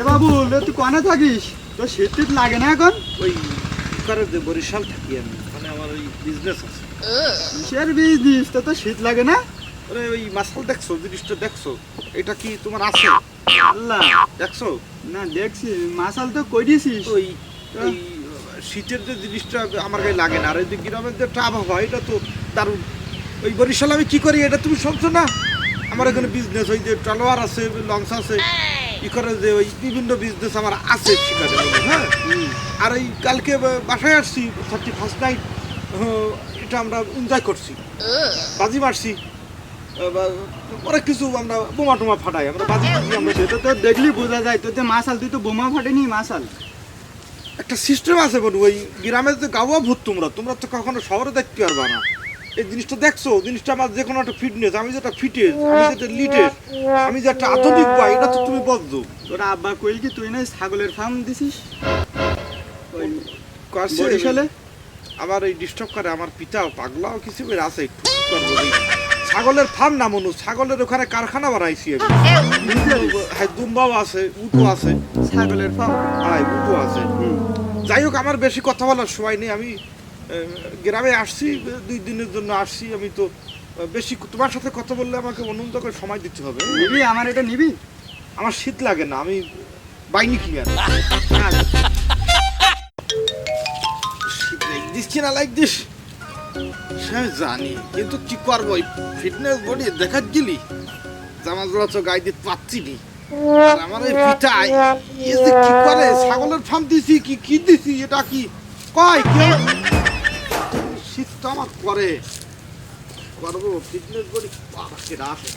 এ বাবু লে তুই কনে থাকিস? তোর শীত লাগে না এখন? ওই করে যে বরিশাল থাকি আমি মানে আমার ওই বিজনেস আছে। কিসের বিজনেস তো শীত লাগে না? ওরে ওই মাসাল দেখছ জিনিসটা দেখছ? এটা কি তোমার আছে? আল্লাহ। দেখছ? না দেখছি। মাসাল তো কই দিছিস? ওই ওই শীতের যে জিনিসটা আমার গায়ে লাগে না আর এই যে গ্রামের যে একটা আবহাওয়া এটা তো দারুণ ওই বরিশাল আমি কি করি এটা তুমি শুনছো না? আমার এখানে বিজনেস ওই যে টলোয়ার আছে লঞ্চ আছে। করে যে ওই বিভিন্ন বিজনেস আমার আছে হ্যাঁ? আর এই কালকে বাসায় আসছি, থার্টি ফার্স্ট নাইট এটা আমরা এনজয় করছি। বাজি মারছি। অনেক কিছু আমরা বোমা টোমা ফাটাই, আমরা বাজি আমরা সেটা তো দেখলি বোঝা যায়, তোর যে মাসাল তুই তো বোমা ফাটেনি মাসাল একটা সিস্টেম আছে বলু ওই গ্রামে যে গাওয়া ভূত তোমরা তোমরা তো কখনো শহরে দেখতে পারবা না। এই জিনিসটা দেখছ? জিনিসটা আমার যে কোনো একটা ফিটনেস আমি যেটা ফিটেস আমি যেটা লিটেস আমি যে একটা আধুনিক বাই এটা তো তুমি বলছো। তোর আব্বা কইল কি তুই না ছাগলের ফার্ম দিছিস? ওই বরিশালে আমার এই ডিস্টার্ব করে আমার পিতাও পাগলাও কিছু করে আছে একটু করব ছাগলের ফার্ম না মনু ছাগলের ওখানে কারখানা বানাইছি হ্যাঁ দুম্বাও আছে উটো আছে। ছাগলের ফার্ম হ্যাঁ উটো আছে। যাই হোক আমার বেশি কথা বলার সময় নেই আমি গ্রামে আসছি দুই দিনের জন্য আসছি আমি তো বেশি তোমার সাথে কথা বললে আমাকে অনন্ত করে সময় দিতে হবে। নিবি? আমার এটা নিবি? আমার শীত লাগে না আমি বাইনি কি আর কি না লাইক দিস? আমি জানি কিন্তু কি করব ফিটনেস বডি দেখার গেলি জামা জোড়া তো গায়ে দিতে পারছি নি আর আমার এই পিঠাই এ কি করে ছাগলের ফার্ম দিছি কি কি দিছি এটা কি? কয় কি শীত তো আমার করে করব ফিটনেস বডি কেটা আসে